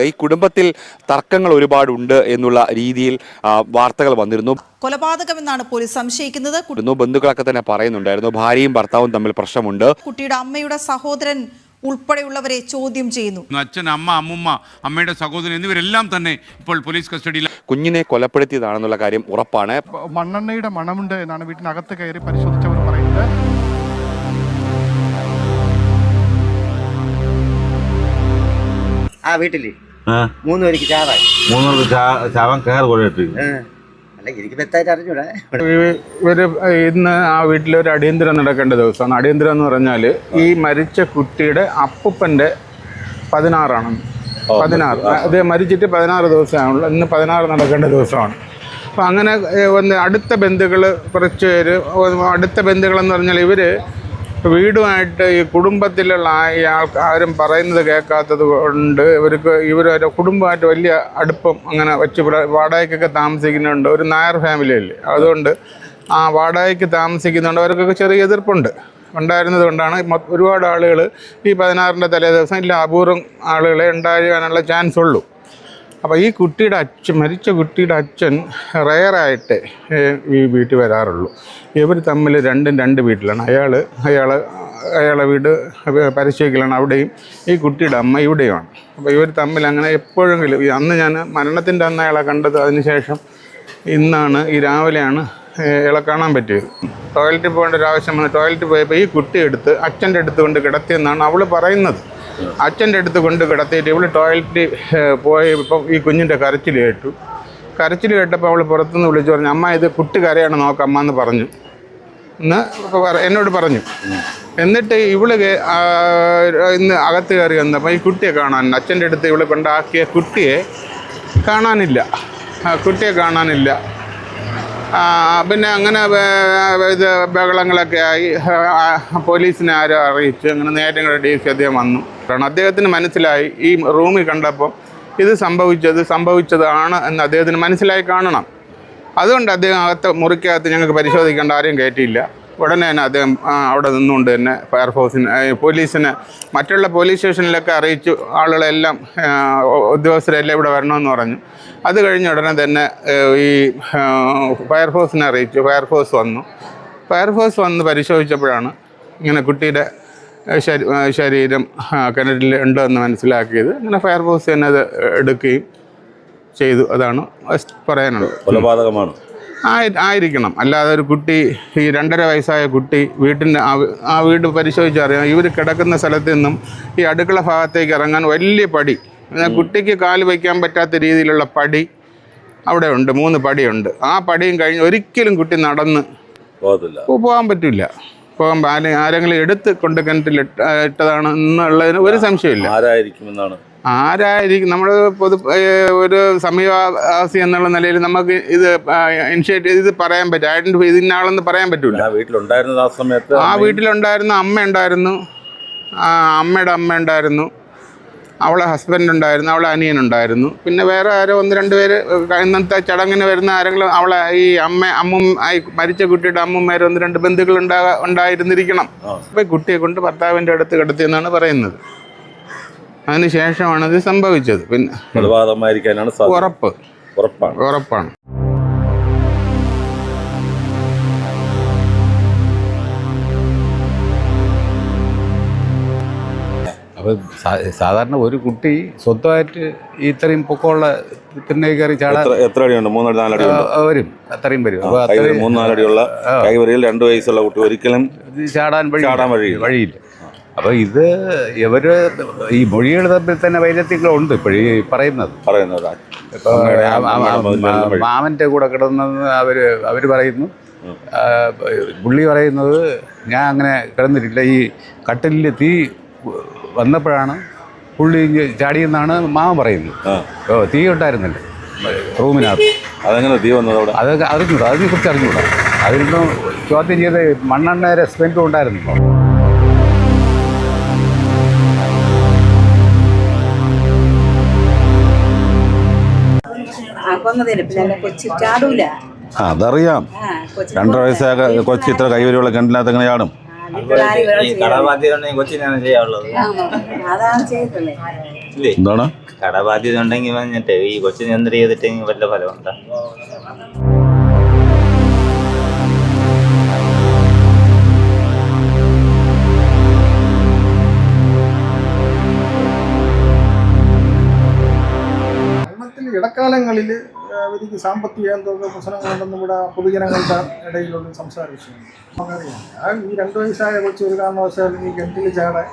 ഈ കുടുംബത്തിൽ തർക്കങ്ങൾ ഒരുപാടുണ്ട് എന്നുള്ള രീതിയിൽ വാർത്തകൾ വന്നിരുന്നു. കൊലപാതകമെന്നാണ് പോലീസ് സംശയിക്കുന്നത്. ബന്ധുക്കളൊക്കെ തന്നെ പറയുന്നുണ്ടായിരുന്നു. ഭാര്യയും ഭർത്താവും തമ്മിൽ പ്രശ്നമുണ്ട്. കുട്ടിയുടെ അമ്മയുടെ സഹോദരൻ ഉൾപ്പെടെയുള്ളവരെ ചോദ്യം ചെയ്യുന്നു. അച്ഛൻ അമ്മ അമ്മുമ്മ അമ്മയുടെ സഹോദരൻ എന്നിവരെല്ലാം തന്നെ ഇപ്പോൾ പോലീസ് കസ്റ്റഡിയിൽ കുഞ്ഞിനെ കൊലപ്പെടുത്തിയതാണെന്നുള്ള കാര്യം ഉറപ്പാണ്. മണ്ണെണ്ണയുടെ മണമുണ്ട് എന്നാണ് വീട്ടിനകത്ത് കയറി പരിശോധിച്ചവർ പറയുന്നത്. ആ വീട്ടിൽ. മൂന്ന് പേർക്ക് ചാവായി മൂന്ന് ചാ- ചാവാൻ കയർ ഏ. അല്ല എനിക്ക് വ്യക്തമായിട്ട് അറിഞ്ഞൂടെ. ഇവർ ഇന്ന് ആ വീട്ടിൽ ഒരു അടിയന്തരം നടക്കേണ്ട ദിവസമാണ്. അടിയന്തരം എന്ന് പറഞ്ഞാൽ ഈ മരിച്ച കുട്ടിയുടെ അപ്പൂപ്പന്റെ പതിനാറാണ്. പതിനാറ്. അത് മരിച്ചിട്ട് പതിനാറ് ദിവസമാണുള്ളൂ ഇന്ന് പതിനാറ് നടക്കേണ്ട ദിവസമാണ്. അപ്പം അങ്ങനെ വന്ന് ഒന്ന് അടുത്ത ബന്ധുക്കൾ കുറച്ച് പേര് അടുത്ത ബന്ധുക്കളെന്ന് പറഞ്ഞാൽ ഇവർ വീടുമായിട്ട് ഈ കുടുംബത്തിലുള്ള ഈ ആൾക്കാരും പറയുന്നത് കേൾക്കാത്തത് കൊണ്ട് ഇവർക്ക് ഇവർ കുടുംബമായിട്ട് വലിയ അടുപ്പം അങ്ങനെ വെച്ച് വാടകയ്ക്കൊക്കെ താമസിക്കുന്നുണ്ട്. ഒരു നായർ ഫാമിലി അല്ലേ? അതുകൊണ്ട് ആ വാടകയ്ക്ക് താമസിക്കുന്നുണ്ട്. അവർക്കൊക്കെ ചെറിയ എതിർപ്പുണ്ട്. ഉണ്ടായിരുന്നത് കൊണ്ടാണ് ഒരുപാട് ആളുകൾ ഈ പതിനാറിന്റെ തലേ ദിവസം ഇല്ല അപൂർവം ആളുകളെ ഉണ്ടാകാനുള്ള ചാൻസ് ഉള്ളൂ. അപ്പോൾ ഈ കുട്ടിയുടെ അച്ഛൻ മരിച്ച കുട്ടിയുടെ അച്ഛൻ റയറായിട്ട് ഈ വീട്ടിൽ വരാറുള്ളൂ. ഇവർ തമ്മിൽ രണ്ടും രണ്ട് വീട്ടിലാണ്. അയാൾ അയാൾ അയാളെ വീട് പരിശോധിക്കലാണ്. അവിടെയും ഈ കുട്ടിയുടെ അമ്മ ഇവിടെയുമാണ്. അപ്പോൾ ഇവർ തമ്മിൽ അങ്ങനെ എപ്പോഴെങ്കിലും അന്ന് ഞാൻ മരണത്തിന്റെ അന്ന് അയാളെ കണ്ടത് അതിന് ശേഷം ഇന്നാണ് ഈ രാവിലെയാണ് ഇയാളെ കാണാൻ പറ്റിയത്. ടോയ്ലറ്റിൽ പോകേണ്ട ഒരു ആവശ്യം വന്ന് ടോയ്ലറ്റിൽ പോയപ്പോൾ ഈ കുട്ടി എടുത്ത് അച്ഛന്റെ അടുത്ത് കൊണ്ട് കിടത്തിയെന്നാണ് അവൾ പറയുന്നത്. അച്ഛന്റെ അടുത്ത് കൊണ്ട് കിടത്തിയിട്ട് ഇവൾ ടോയ്ലറ്റിൽ പോയപ്പം ഈ കുഞ്ഞിന്റെ കരച്ചിൽ കേട്ടു. കരച്ചിൽ കേട്ടപ്പോൾ അവൾ പുറത്തുനിന്ന് വിളിച്ചു പറഞ്ഞു അമ്മ ഇത് കുട്ടി കരയാണ് നോക്കമ്മ എന്ന് പറഞ്ഞു. എന്ന് എന്നോട് പറഞ്ഞു. എന്നിട്ട് ഇവൾ ഇന്ന് അകത്ത് കയറി വന്നപ്പോൾ ഈ കുട്ടിയെ കാണാൻ അച്ഛന്റെ അടുത്ത് ഇവൾ കൊണ്ടാക്കിയ കുട്ടിയെ കാണാനില്ല. കുട്ടിയെ കാണാനില്ല. പിന്നെ അങ്ങനെ ഇത് ബഹളങ്ങളൊക്കെ ആയി. പോലീസിനെ ആരോ അറിയിച്ചു. അങ്ങനെ നേരങ്ങളുടെ ഡി സി അദ്ദേഹം വന്നു. കാരണം അദ്ദേഹത്തിന് മനസ്സിലായി ഈ റൂമിൽ കണ്ടപ്പോൾ ഇത് സംഭവിച്ചത് സംഭവിച്ചതാണ് എന്ന് അദ്ദേഹത്തിന് മനസ്സിലായി കാണണം. അതുകൊണ്ട് അദ്ദേഹം അകത്ത് മുറിക്കകത്ത് ഞങ്ങൾക്ക് പരിശോധിക്കേണ്ട ആരെയും കയറ്റിയില്ല. ഉടനെ തന്നെ അദ്ദേഹം അവിടെ നിന്നുകൊണ്ട് തന്നെ ഫയർഫോഴ്സിന് പോലീസിനെ മറ്റുള്ള പോലീസ് സ്റ്റേഷനിലൊക്കെ അറിയിച്ചു. ആളുകളെല്ലാം ഉദ്യോഗസ്ഥരെല്ലാം ഇവിടെ വരണമെന്ന് പറഞ്ഞു. അത് കഴിഞ്ഞ ഉടനെ തന്നെ ഈ ഫയർഫോഴ്സിനെ അറിയിച്ചു. ഫയർഫോഴ്സ് വന്നു. ഫയർഫോഴ്സ് വന്ന് പരിശോധിച്ചപ്പോഴാണ് ഇങ്ങനെ കുട്ടിയുടെ ശരീരം കിണറ്റിൽ ഉണ്ടെന്ന് മനസ്സിലാക്കിയത്. അങ്ങനെ ഫയർഫോഴ്സ് തന്നെ അത് എടുക്കുകയും ചെയ്തു. അതാണ് പറയാനുള്ളത്. കൊലപാതകമാണ്. ആയി- ആയിരിക്കണം. അല്ലാതെ ഒരു കുട്ടി ഈ രണ്ടര വയസ്സായ കുട്ടി വീട്ടിന്റെ ആ വീട് പരിശോധിച്ചറിയാം. ഇവർ കിടക്കുന്ന സ്ഥലത്ത് നിന്നും ഈ അടുക്കള ഭാഗത്തേക്ക് ഇറങ്ങാൻ വലിയ പടി. കുട്ടിക്ക് കാൽ വയ്ക്കാൻ പറ്റാത്ത രീതിയിലുള്ള പടി അവിടെ ഉണ്ട്. മൂന്ന് പടിയുണ്ട്. ആ പടിയും കഴിഞ്ഞ് ഒരിക്കലും കുട്ടി നടന്ന് പോകാൻ പറ്റില്ല. ആരെ- ആരെങ്കിലും എടുത്ത് കൊണ്ട് കിണറ്റിൽ ഇട്ടതാണ് എന്നുള്ളതിന് ഒരു സംശയമില്ല. ആരായിരിക്കുമെന്നാണ്? ആരായിരിക്കും നമ്മൾ പൊതു ഒരു സമീപവാസി എന്നുള്ള നിലയിൽ നമുക്ക് ഇത് ഇനിഷ്യേറ്റ് ഇത് പറയാൻ പറ്റും. ഐഡന്റിഫൈ ഇതിന്ന ആളെന്ന് പറയാൻ പറ്റൂല. ആ വീട്ടിലുണ്ടായിരുന്നത് ആ സമയത്ത് ആ വീട്ടിലുണ്ടായിരുന്ന അമ്മ ഉണ്ടായിരുന്നു അമ്മയുടെ അമ്മ ഉണ്ടായിരുന്നു അവളെ ഹസ്ബൻഡ് ഉണ്ടായിരുന്നു അവളെ അനിയനുണ്ടായിരുന്നു പിന്നെ വേറെ ആരോ ഒന്ന് രണ്ട് പേര് ഇന്നത്തെ ചടങ്ങിന് വരുന്ന ആരെങ്കിലും അവളെ ഈ അമ്മ അമ്മും ആയി മരിച്ച കുട്ടിയുടെ അമ്മമാരും ഒന്ന് രണ്ട് ബന്ധുക്കൾ ഉണ്ടാ ഉണ്ടായിരുന്നിരിക്കണം. അപ്പോൾ കുട്ടിയെ കൊണ്ട് ഭർത്താവിന്റെ അടുത്ത് കിടത്തിയെന്നാണ് പറയുന്നത്. അതിന് ശേഷമാണ് ഇത് സംഭവിച്ചത്. പിന്നെ ഉറപ്പ്. ഉറപ്പാണ്. ഉറപ്പാണ്. അപ്പോൾ സാധാരണ ഒരു കുട്ടി സ്വന്തമായിട്ട് ഇത്രയും പൊക്കമുള്ള തിണ്ണേ കയറി ചാടാൻ എത്ര എത്ര അടിയുണ്ട് മൂന്നടി നാലടി വരും. അത്രയും വരും. അപ്പോൾ മൂന്ന് നാലടിയുള്ള കൈവരിയിൽ രണ്ട് വയസ്സുള്ള കുട്ടി ഒരിക്കലും ചാടാൻ വഴി ചാടാൻ വഴിയില്ല. വഴിയില്ല. അപ്പോൾ ഇത് ഇവർ ഈ മൊഴികൾ തമ്മിൽ തന്നെ വൈരത്യങ്ങളുണ്ട് ഇപ്പോഴീ പറയുന്നത്. പറയുന്നത്. മാമന്റെ വഴി. മാമന്റെ കൂടെ കിടന്നെന്ന് അവർ അവർ പറയുന്നു. പുള്ളി പറയുന്നത് ഞാൻ അങ്ങനെ കിടന്നിട്ടില്ല. ഈ കട്ടിലിൽ തീ വന്നപ്പോഴാണ് പുള്ളി ചാടിയെന്നാണ് മാമ പറയുന്നത്. ഓ തീ ഉണ്ടായിരുന്നില്ല. റൂമിനകത്ത്. അതെങ്ങനെ തീ വന്നത് അവിടെ? അതൊക്കെ അറിഞ്ഞൂടാ അതിനെക്കുറിച്ച് അറിഞ്ഞൂടാ. അതിനൊന്നും ചോദ്യം ചെയ്ത് മണ്ണെണ്ണ റെസ്പെന്റും ഉണ്ടായിരുന്നു? ആ കൊന്നതിന് പിന്നെ കൊച്ചി ചാടൂല. ആ, അതറിയാം. രണ്ടര വയസ്സായ കൊച്ചി ഇത്ര കൈവരിയുള്ള കിണറ്റിനകത്ത് എങ്ങനെ ചാടും? ഈ കടബാധ്യത കൊച്ചിനാണ് ചെയ്യാനുള്ളത് ചെയ്യാൻ- അതാണ് ചെയ്തല്ലേ ഇല്ലേ? എന്താണ്? കടബാധ്യത ഉണ്ടെങ്കിൽ വന്നിട്ട് ഈ കൊച്ചിന് എന്ത് ചെയ്തിട്ടെങ്കിൽ വല്ല ഫലമുണ്ടോ ഇടക്കാലങ്ങളിൽ അവർക്ക് സാമ്പത്തിക എന്തൊക്കെ പ്രശ്നങ്ങളുണ്ടെന്ന് ഇവിടെ പൊതുജനങ്ങളുടെ ഇടയിലുള്ള സംസാര വിഷയമാണ് നമുക്കറിയാം ഈ രണ്ട് വയസ്സായ കൊച്ചു ഒരു കാരണവശാലും ഈ കിണറ്റിൽ ചാടാൻ